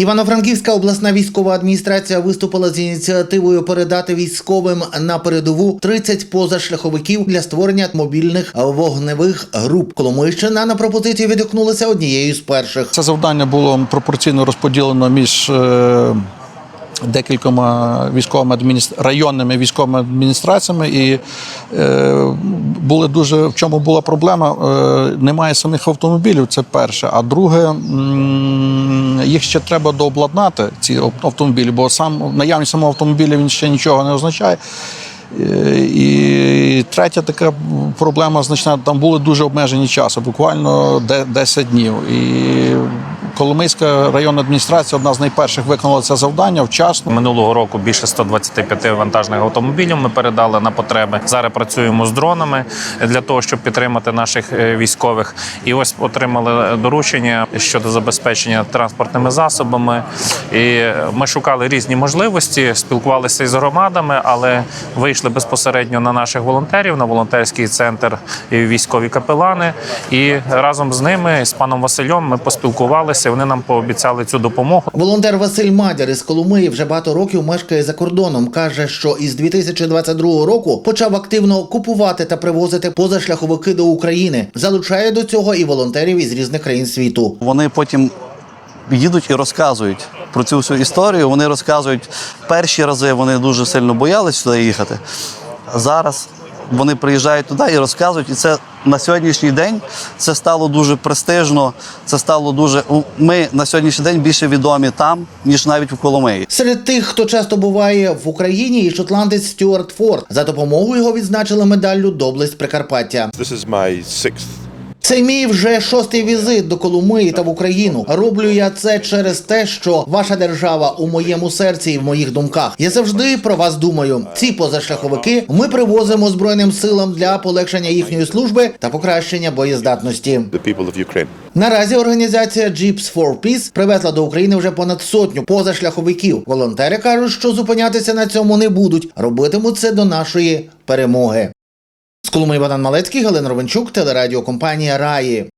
Івано-Франківська обласна військова адміністрація виступила з ініціативою передати військовим на передову 30 позашляховиків для створення мобільних вогневих груп. Коломийщина на пропозицію відгукнулася однією з перших. Це завдання було пропорційно розподілено між е, декількома військовими адміністр... районними військовими адміністраціями, і е, були дуже в чому була проблема. Е, немає самих автомобілів. Це перше. А друге, м, їх ще треба дообладнати, ці автомобілі, бо сам наявність самого автомобіля він ще нічого не означає. Е, І третя така проблема значна, там були дуже обмежені часи, буквально 10 днів. І Коломийська районна адміністрація одна з найперших виконала це завдання вчасно. Минулого року більше 125 вантажних автомобілів ми передали на потреби. Зараз працюємо з дронами для того, щоб підтримати наших е, військових. І ось отримали доручення щодо забезпечення транспортними засобами. І ми шукали різні можливості, спілкувалися із громадами, але вийшли безпосередньо на наших волонтерів, на волонтерський центр військові капелани. І разом з ними, з паном Василем, ми поспілкувалися. Вони нам пообіцяли цю допомогу. Волонтер Василь Мадяр із Коломиї вже багато років мешкає за кордоном. каже, що із 2022 року почав активно купувати та привозити позашляховики до України. Залучає до цього і волонтерів із різних країн світу. Вони потім їдуть і розказують про цю всю історію. Вони розказують перші рази, вони дуже сильно боялись туди їхати. Зараз вони приїжджають туди і розказують. І це на сьогоднішній день це стало дуже престижно. Це стало дуже. Ми на сьогоднішній день більше відомі там, ніж навіть в Коломиї. Серед тих, хто часто буває в Україні, і шотландець Стюарт Форд. За допомогою його відзначили медаллю Доблесть Прикарпаття. This is my sixth Це мій вже шостий візит до Коломиї та в Україну. Роблю я це через те, що ваша держава у моєму серці і в моїх думках. Я завжди про вас думаю. Ці позашляховики ми привозимо збройним силам для полегшення їхньої служби та покращення боєздатності. Наразі організація Jeeps for Peace привезла до України вже понад сотню позашляховиків. Волонтери кажуть, що зупинятися на цьому не будуть. Робитимуть це до нашої перемоги. З Коломиї Богдан Малецький, Галина Ровенчук, телерадіокомпанія Раї.